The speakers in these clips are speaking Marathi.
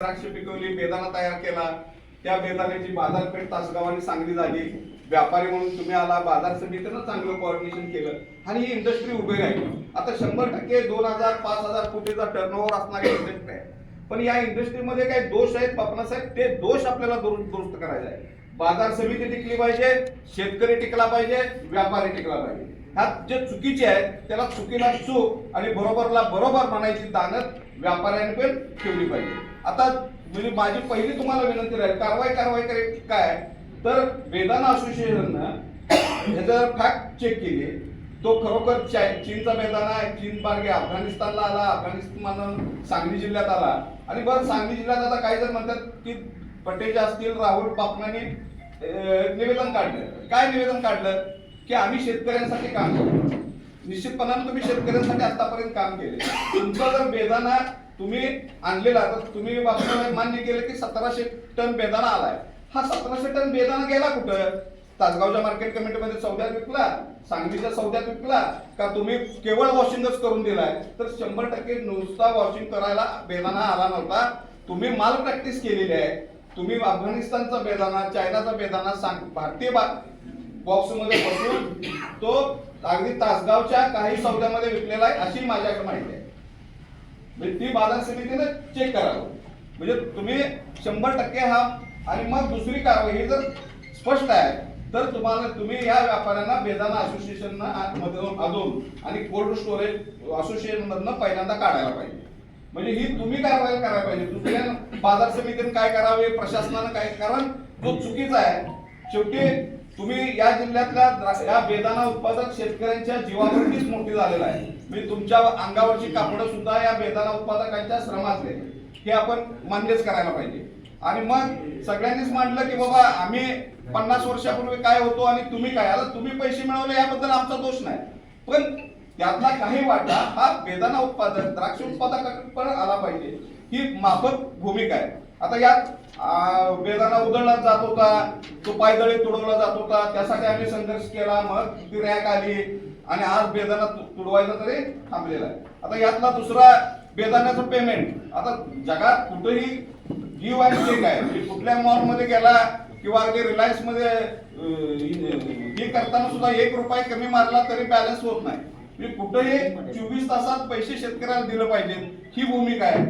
द्राक्ष पिकवली बेदाना तयार केला. त्या बेदाण्याची बाजारपेठ तासगावाने सांगली झाली. व्यापारी म्हणून तुम्ही आला बाजार समितीनं चांगलं कोऑर्डिनेशन केलं. आणि ही इंडस्ट्री उभी राहिली. आता शंभर टक्के दोन हजार पाच हजार कोटीचा टर्नओव्हर असणारी इंडस्ट्री आहे. पण या इंडस्ट्रीमध्ये काही दोष आहेत बापनासाहेब ते दोष आपल्याला दुरुस्त करायचे आहे बाजार समिती टिकली पाहिजे शेतकरी टिकला पाहिजे व्यापारी टिकला पाहिजे. ह्यात जे चुकीचे आहेत त्याला चुकीला चूक आणि बरोबरला बरोबर म्हणायची दानत व्यापाऱ्यांनी पण ठेवली पाहिजे. आता म्हणजे माझी पहिली तुम्हाला विनंती राहील कारवाई कारवाई करायची काय? तर वेदाना असोसिएशननं ह्याचं फॅक्ट चेक केली तो खरोखर चीनचा मैदाना आहे चीन मार्गे अफगाणिस्तानला आला अफगाणिस्तान सांगली जिल्ह्यात आला. आणि बरं सांगली जिल्ह्यात आता काही जर म्हणतात की पटेल असतील राहुल पापनाने निवेदन काढलं. काय निवेदन काढलं? की आम्ही शेतकऱ्यांसाठी काम करतो निश्चितपणाने तुम्ही शेतकऱ्यांसाठी आतापर्यंत काम केले. तुमचा जर बेदाना तुम्ही आणलेला तर तुम्ही बाबा मान्य केलं की सतराशे टन बेदाना आलाय. हा सतराशे टन बेदाना गेला कुठं? तासगावच्या मार्केट कमिटीमध्ये सौद्यात विकला. सांगलीच्या सौद्यात विकला. का तुम्ही केवळ वॉशिंगच करून दिलाय? तर शंभर टक्के नुसता वॉशिंग करायला बेदाना आला नव्हता. तुम्ही माल प्रॅक्टिस केलेली आहे. तुम्ही अफगाणिस्तानचा बेदाना चायनाचा बेदाना सांग भारतीय बॉक्समध्ये बसून तो अगदी तासगावच्या काही सौद्यामध्ये विकलेला आहे अशी माझ्याकडे माहिती आहे. म्हणजे ती बाजार समितीनं चेक करावं. म्हणजे तुम्ही शंभर टक्के हा आणि मग दुसरी कारवाई हे जर स्पष्ट आहे तर तुम्हाला तुम्ही या व्यापाऱ्यांना बेदाना असोसिएशन मधून अजून आणि कोल्ड स्टोरेज असोसिएशन मधनं पहिल्यांदा काढायला पाहिजे. म्हणजे ही तुम्ही कारवाई करायला पाहिजे. दुसऱ्या बाजार समितीने काय करावे प्रशासनानं काय कारण जो चुकीचा आहे शेवटी तुम्ही या जिल्ह्यातल्या या बेदाना उत्पादक शेतकऱ्यांच्या जीवावरतीच मोठी झालेला आहे. मी तुमच्या अंगावरची कापड सुद्धा या बेदाना उत्पादकांच्या श्रमातले. हे आपण मान्यच करायला पाहिजे. आणि मग सगळ्यांनीच मांडलं की बाबा आम्ही पन्नास वर्षापूर्वी काय होतो आणि तुम्ही काय? आता तुम्ही पैसे मिळवले याबद्दल आमचा दोष नाही. पण त्यातला काही वाटा हा बेदाना उत्पादक द्राक्ष उत्पादक पण आला पाहिजे. ही माफक भूमिका आहे. आता यात आ, बेदाना उधळला जात होता तो पायदळी तुडवला जात होता त्यासाठी आम्ही संघर्ष केला मग ती रॅक आली आणि आज बेदाना तुडवायचा तरी थांबलेला आहे. आता यातला दुसरा बेदाण्याचं पेमेंट आता जगात कुठेही गिव्ह आणि टेक आहे कुठल्या मॉलमध्ये गेला किंवा अगदी रिलायन्समध्ये हे करताना सुद्धा एक रुपये कमी मारला तरी बॅलन्स होत नाही. कुठेही चोवीस तासात पैसे शेतकऱ्याला दिलं पाहिजेत. ही भूमिका आहे.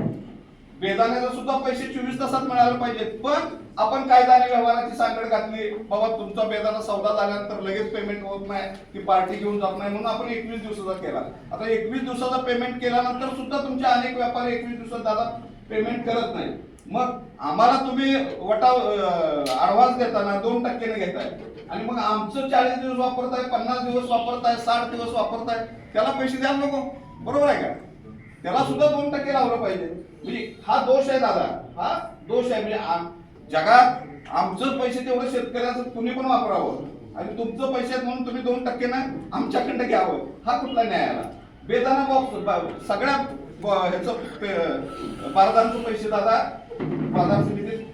बेदाण्याला सुद्धा पैसे चोवीस तासात मिळायला पाहिजेत पण आपण कायदाने व्यवहाराची सांगड घातली. बाबा तुमचा बेदाना सौदा झाल्यानंतर लगेच पेमेंट होत नाही. ती पार्टी घेऊन जात नाही म्हणून आपण एकवीस दिवसाचा केला. आता एकवीस दिवसाचा पेमेंट केल्यानंतर सुद्धा तुमचे अनेक व्यापारी एकवीस दिवसात दादा पेमेंट करत नाही. मग आम्हाला तुम्ही वटा अडवान्स देताना दोन टक्क्याने घेताय. आणि मग आमचं चाळीस दिवस वापरताय पन्नास दिवस वापरताय साठ दिवस वापरताय त्याला पैसे द्यायला नको. बरोबर आहे का? त्याला सुद्धा दोन टक्के लावलं पाहिजे. म्हणजे हा दोष आहे दादा. हा दोष आहे. म्हणजे जगात आमचं पैसे तेवढं शेतकऱ्याचं तुम्ही पण वापरावं. आणि तुमचं पैसे आहेत म्हणून तुम्ही दोन टक्के ना आमच्याकडनं घ्यावं. हा कुठला न्याय आला? बेदाना बॉक्स सगळ्या ह्याचं बारदानचं पैसे दादा. बाजार समितीत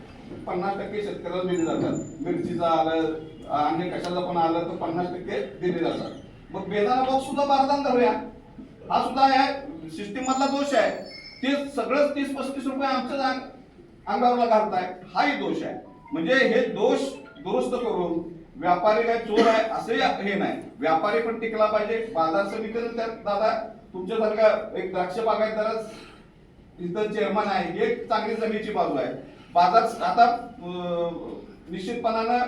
पन्नास टक्के शेतकऱ्याला दिले जातात. मिरचीचं आलं अन्य कशाचं पण आलं तर पन्नास टक्के दिले जातात. मग बेदाना बॉक्स सुद्धा बारदान धरूया. हा सुद्धा या सिस्टीम मधला दोष आहे. ते सगळंच तीस पस्तीस रुपये आमच्याच अंगावरला घालताय. हाही दोष आहे. म्हणजे हे दोष दुरुस्त करून व्यापारी काय चोर आहे असे हे नाही. व्यापारी पण टिकला पाहिजे. बाजार समितीनं त्यात दादा तुमच्यासारखा एक द्राक्ष बागायतदारच इथं चेअरमन आहे. एक चांगली जमिनीची बाजू आहे. बाजार आता निश्चितपणानं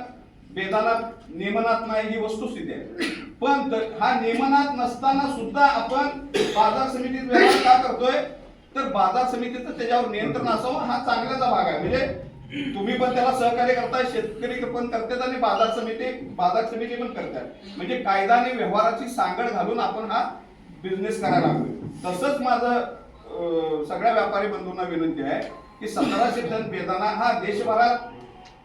बेदाना नियमनात नाही ही वस्तुस्थिती आहे. पण हा नियमनात नसताना सुद्धा आपण बाजार समितीत व्यवहार का करतोय? तर बाजार समितीचं त्याच्यावर नियंत्रण असावं हा चांगल्याचा भाग आहे. म्हणजे तुम्ही पण त्याला सहकार्य करताय शेतकरी पण करतात आणि बाजार समिती बाजार समिती पण करतात. म्हणजे कायदा आणि व्यवहाराची सांगड घालून आपण हा बिझनेस करायला हवं. तसंच माझं सगळ्या व्यापारी बंधूंना विनंती आहे की सतराशे टन बेदाना हा देशभरात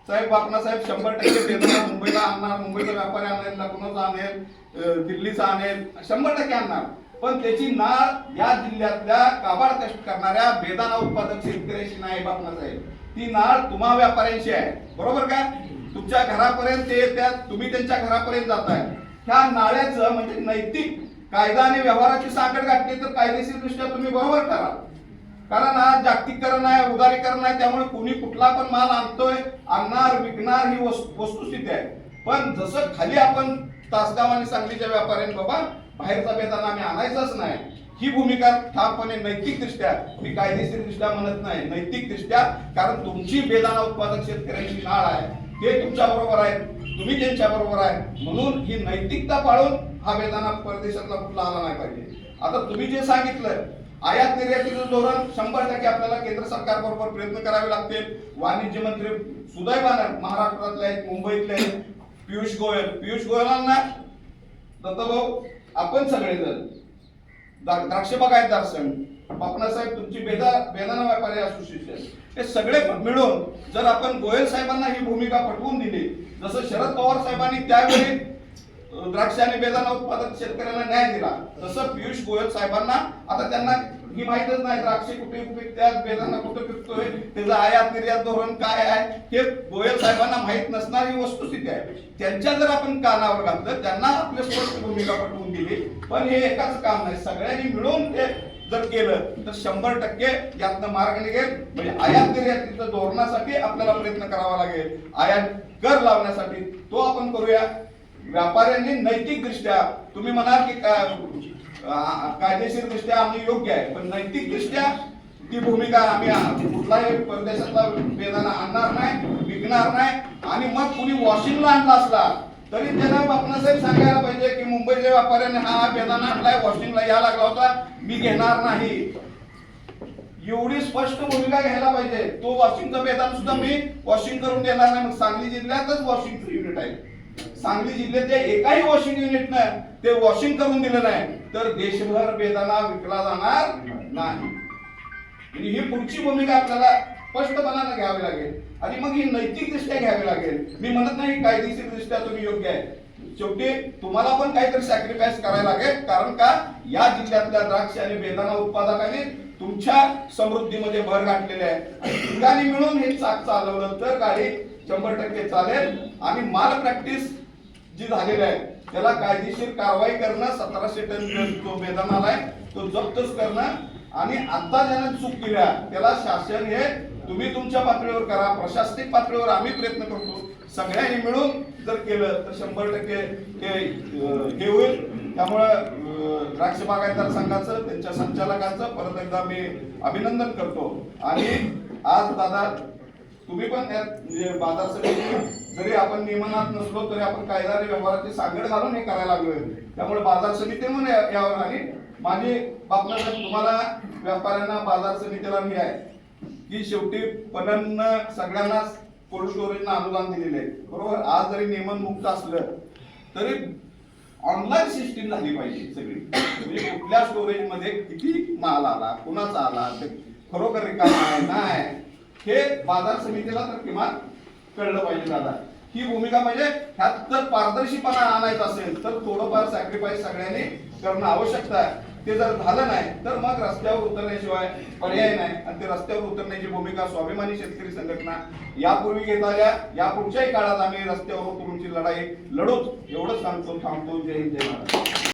साहेब बापना साहेब शंभर टक्के बेदाना मुंबईला आणणार मुंबईचा व्यापारी आणेल लखनौचा आणेल दिल्लीचा आणेल शंभर टक्के आणणार. पण त्याची नाळ या जिल्ह्यातल्या काबाड कष्ट करणाऱ्या बेदाना उत्पादक शेतकऱ्याशी नाही बापना साहेब ती नाळ तुम्हा व्यापाऱ्यांशी आहे. बरोबर का? तुमच्या घरापर्यंत ते येतात तुम्ही त्यांच्या घरापर्यंत जाताय. ह्या नाळ्याचं म्हणजे नैतिक कायदा आणि व्यवहाराची सांगड घातली तर कायदेशीर दृष्ट्या तुम्ही बरोबर करा कारण आज जागतिकरण आहे उदारीकरण आहे त्यामुळे कोणी कुठला पण माल आणतोय आणणार विकणार ही वस्तुस्थिती आहे. पण जसं खाली आपण तासगाव आणि सांगलीच्या व्यापाऱ्यांनी बाबा बाहेरचा बेदाना आम्ही आणायचाच नाही. ही भूमिका ठामपणे नैतिकदृष्ट्या मी कायदेशीरदृष्ट्या म्हणत नाही नैतिकदृष्ट्या कारण तुमची बेदाना उत्पादक शेतकऱ्यांची नाळ आहे. ते तुमच्या बरोबर आहे तुम्ही त्यांच्या बरोबर आहे. म्हणून ही नैतिकता पाळून हा बेदाना परदेशातला कुठला आला नाही पाहिजे. आता तुम्ही जे सांगितलं आयात निर्यातीचं धोरण शंभर टक्के आपल्याला केंद्र सरकार बरोबर प्रयत्न करावे लागतील. वाणिज्य मंत्री सुदैवानं महाराष्ट्रातले आहेत मुंबईतले आहेत. पियुष गोयल. पियुष गोयलांना दत्तभाऊ आपण सगळेजण. जर द्राक्ष बागायतदार संघ. पापणासाहेब तुमची बेदा बेदाना व्यापारी असोसिएशन. हे सगळे मिळून जर आपण गोयल साहेबांना ही भूमिका पटवून दिली जसं शरद पवार साहेबांनी त्यावेळी द्राक्ष आणि बेदाना उत्पादक शेतकऱ्यांना न्याय दिला. तसं पियुष गोयल साहेबांना आता त्यांना ही माहितच नाही द्राक्षे कुठे पिकतात बेदाना कुठे पिकतोय त्याचं आयात निर्यात धोरण काय आहे? हे गोयल साहेबांना माहीत नसणारी वस्तुस्थिती आहे. त्यांच्या जर आपण कानावर घातलं त्यांना आपली स्पष्ट भूमिका पटवून दिली. पण हे एकाच काम नाही. सगळ्यांनी मिळून ते जर केलं तर शंभर टक्के यातनं मार्ग निघेल. म्हणजे आयात निर्यातीचं धोरणासाठी आपल्याला प्रयत्न करावा लागेल. आयात कर लावण्यासाठी तो आपण करूया. व्यापाऱ्यांनी नैतिक दृष्ट्या तुम्ही म्हणाल की कायदेशीर दृष्ट्या आम्ही योग्य आहे पण नैतिक दृष्ट्या ती भूमिका आम्ही कुठलाही परदेशातला बेदाना आणणार नाही विकणार नाही आणि मग कुणी वॉशिंगला आणला असला तरी त्यांना बापनासाहेब सांगायला पाहिजे की मुंबईच्या व्यापाऱ्याने हा बेदाना आणलाय वॉशिंगला या लागला होता मी घेणार नाही. एवढी स्पष्ट भूमिका घ्यायला पाहिजे. तो वॉशिंगचा बेदान सुद्धा मी वॉशिंग करून देणार नाही मग सांगली जिल्ह्यातच वॉशिंगचं युनिट आहे. सांगली जिल्ह्यातल्या एकाही वॉशिंग युनिटनं ते वॉशिंग करून दिलं नाही तर देशभर बेदाना विकला जाणार नाही. म्हणजे ही पुढची भूमिका आपल्याला स्पष्टपणानं घ्यावी लागेल. आणि मग ही नैतिकदृष्ट्या घ्यावी लागेल. मी म्हणत नाही कायदेशीरदृष्ट्या तुम्ही योग्य आहे. शेवटी तुम्हाला पण काहीतरी सॅक्रिफाईस करायला लागेल. कारण का? या जिल्ह्यातल्या द्राक्ष आणि बेदाना उत्पादकांनी तुमच्या समृद्धीमध्ये भर गाठलेले आहे. आणि तिघांनी मिळून हे चाक चालवलं तर गाडी शंभर टक्के चालेल. आणि माल प्रॅक्टिस जी झालेली आहे त्याला कायदेशीर कारवाई करणं सतराशे टन जो बेदाना आलाय तो जप्तच करणं आणि आता ज्यानं चूक केल्या त्याला शासन हे तुम्ही तुमच्या पातळीवर करा प्रशासनिक पातळीवर आम्ही प्रयत्न करतो. सगळ्यांनी मिळून जर केलं तर शंभर टक्के ते हे होईल. त्यामुळं द्राक्ष बागायतदार संघाचं त्यांच्या संचालकांचं परत एकदा मी अभिनंदन करतो. आणि आज दादा तुम्ही पण यात म्हणजे बाजार समिती जरी आपण नियमनात नसलो तरी आपण कायदा व्यवहाराची सांगड घालून हे करायला लागलोय. त्यामुळे बाजार समिती म्हणून यावर आणि माझी बातम्या तुम्हाला व्यापाऱ्यांना बाजार समितीला मी आहे की शेवटी पणन सगळ्यांना कोल्ड स्टोरेजनं अनुदान दिलेलं आहे. बरोबर? आज जरी नियमन मुक्त असलं तरी ऑनलाईन सिस्टीम झाली पाहिजे सगळी. म्हणजे कुठल्या स्टोरेजमध्ये किती माल आला कुणाचा आला खरोखर रिकामा आहे नाही. हे बाजार समितीला तर किमान कळलं पाहिजे दादा. ही भूमिका म्हणजे ह्यात जर पारदर्शीपणा आणायचा असेल तर थोडंफार सॅक्रिफाईस सगळ्यांनी करणं आवश्यकता आहे. ते जर झालं नाही तर मग रस्त्यावर उतरण्याशिवाय पर्याय नाही. आणि ते रस्त्यावर उतरण्याची भूमिका स्वाभिमानी शेतकरी संघटना यापूर्वी घेत आल्या. यापुढच्याही काळात आम्ही रस्त्यावर उतरूनची लढाई लढूच. एवढंच सांगतो. थांबतो. जय हिंद जय महाराज